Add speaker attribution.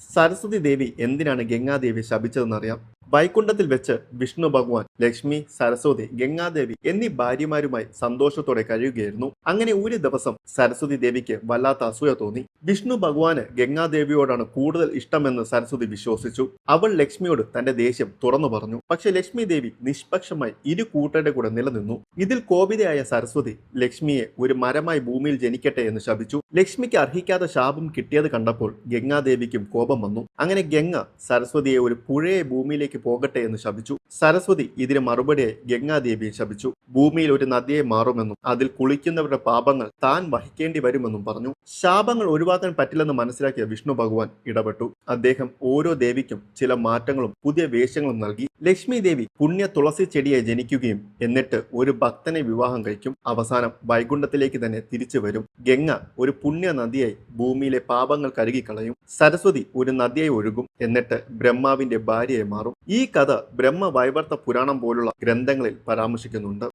Speaker 1: സരസ്വതി ദേവി എന്തിനാണ് ഗംഗാദേവി ശപിച്ചതെന്നറിയാം? വൈകുണ്ഠത്തിൽ വെച്ച് വിഷ്ണു ഭഗവാൻ ലക്ഷ്മി സരസ്വതി ഗംഗാദേവി എന്നീ ഭാര്യമാരുമായി സന്തോഷത്തോടെ കഴിയുകയായിരുന്നു. അങ്ങനെ ഒരു ദിവസം സരസ്വതി ദേവിക്ക് വല്ലാത്ത അസൂയ തോന്നി. വിഷ്ണു ഭഗവാന് ഗംഗാദേവിയോടാണ് കൂടുതൽ ഇഷ്ടമെന്ന് സരസ്വതി വിശ്വസിച്ചു. അവൾ ലക്ഷ്മിയോട് തന്റെ ദേഷ്യം തുറന്നു പറഞ്ഞു. പക്ഷെ ലക്ഷ്മി ദേവി നിഷ്പക്ഷമായി ഇരു കൂട്ടരുടെ കൂടെ നിലനിന്നു. ഇതിൽ കോപിതയായ സരസ്വതി ലക്ഷ്മിയെ ഒരു മരമായി ഭൂമിയിൽ ജനിക്കട്ടെ എന്ന് ശപിച്ചു. ലക്ഷ്മിക്ക് അർഹിക്കാത്ത ശാപം കിട്ടിയത് കണ്ടപ്പോൾ ഗംഗാദേവിക്കും കോപം വന്നു. അങ്ങനെ ഗംഗ സരസ്വതിയെ ഒരു പുഴയെ ഭൂമിയിലേക്ക് പോകട്ടെ എന്ന് ശപിച്ചു. സരസ്വതി ഇതിന് മറുപടിയായി ഗംഗാദേവിയെ ശപിച്ചു. ഭൂമിയിൽ ഒരു നദിയെ മാറുമെന്നും അതിൽ കുളിക്കുന്നവരുടെ പാപങ്ങൾ താൻ വഹിക്കേണ്ടി വരുമെന്നും പറഞ്ഞു. ശാപങ്ങൾ ഒഴിവാക്കാൻ പറ്റില്ലെന്ന് മനസ്സിലാക്കിയ വിഷ്ണു ഭഗവാൻ ഇടപെട്ടു. അദ്ദേഹം ഓരോ ദേവിക്കും ചില മാറ്റങ്ങളും പുതിയ വേഷങ്ങളും നൽകി. ലക്ഷ്മി ദേവി പുണ്യ തുളസി ചെടിയെ ജനിക്കുകയും എന്നിട്ട് ഒരു ഭക്തനെ വിവാഹം കഴിക്കും. അവസാനം വൈകുണ്ഠത്തിലേക്ക് തന്നെ തിരിച്ചു വരും. ഗംഗ ഒരു പുണ്യ നദിയായി ഭൂമിയിലെ പാപങ്ങൾ കഴുകിക്കളയും സരസ്വതി ഒരു നദിയായി ഒഴുകും എന്നിട്ട് ബ്രഹ്മാവിന്റെ ഭാര്യയായി മാറും. ഈ കഥ ബ്രഹ്മ വൈവർത്ത പുരാണം പോലുള്ള ഗ്രന്ഥങ്ങളിൽ പരാമർശിക്കുന്നുണ്ട്.